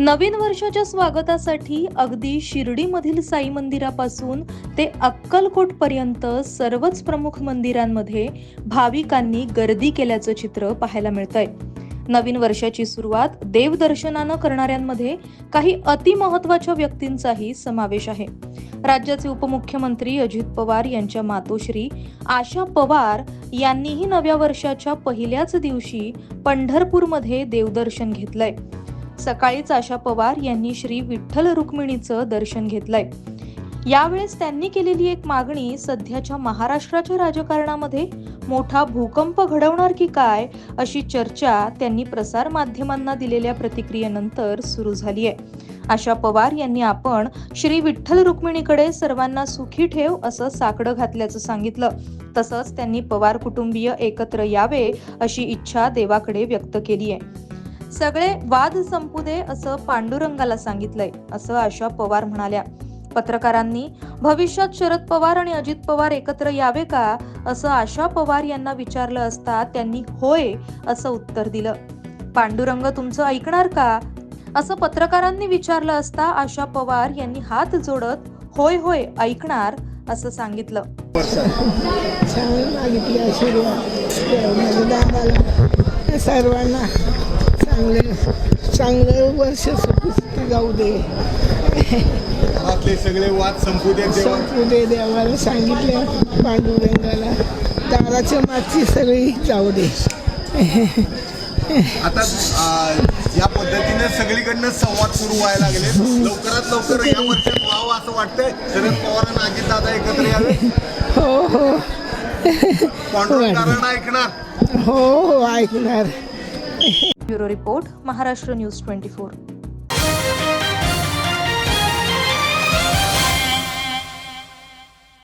नवीन वर्षाच्या स्वागतासाठी अगदी शिर्डीमधील साई मंदिरापासून ते अक्कलकोट पर्यंत सर्वच प्रमुख मंदिरांमध्ये भाविकांनी गर्दी केल्याचं चित्र पाहायला मिळतंय. नवीन वर्षाची सुरुवात देवदर्शनानं करणाऱ्यांमध्ये काही अतिमहत्वाच्या व्यक्तींचाही समावेश आहे. राज्याचे उपमुख्यमंत्री अजित पवार यांच्या मातोश्री आशा पवार यांनीही नव्या वर्षाच्या पहिल्याच दिवशी पंढरपूरमध्ये देवदर्शन घेतलंय. सकाळीच आशा पवार यांनी श्री विठ्ठल रुक्मिणीचं दर्शन घेतलंय. यावेळेस त्यांनी केलेली एक मागणी सध्याच्या महाराष्ट्राच्या राजकारणामध्ये मोठा भूकंप घडवणार की काय अशी चर्चा त्यांनी प्रसार माध्यमांना दिलेल्या प्रतिक्रियेनंतर सुरू झाली आहे. आशा पवार यांनी आपण श्री विठ्ठल रुक्मिणीकडे सर्वांना सुखी ठेव असं साकडं घातल्याचं सांगितलं. तसंच त्यांनी पवार कुटुंबीय एकत्र यावे अशी इच्छा देवाकडे व्यक्त केली आहे. सगळे वाद संपू दे असं पांडुरंगाला सांगितलंय असं आशा पवार म्हणाल्या. पत्रकारांनी भविष्यात शरद पवार आणि अजित पवार एकत्र यावे का? असं आशा पवार यांना विचारलं असता त्यांनी होय असं उत्तर दिलं. पांडुरंग तुमचं ऐकणार का? असं पत्रकारांनी विचारलं असता आशा पवार यांनी हात जोडत होय होय ऐकणार असं सांगितलं. सर्वांना चांगले चांगलं वर्ष सुखी जाऊ दे. घरातले सगळे वाद संपू देवा. संपू दे देवाला सांगितले पांडुरंगाला. दाराच्या मागची सगळी जाऊ दे. आता आ, या पद्धतीने सगळीकडनं संवाद सुरू व्हायला लागले. लवकरात लवकर या वर्षात व्हावं असं वाटतंय. शरद पवार आणि अजित दादा एकत्र यावे. हो हो. पांडुरंगाला ऐकणार? हो हो ऐकणार. Bureau Report, Maharashtra News 24.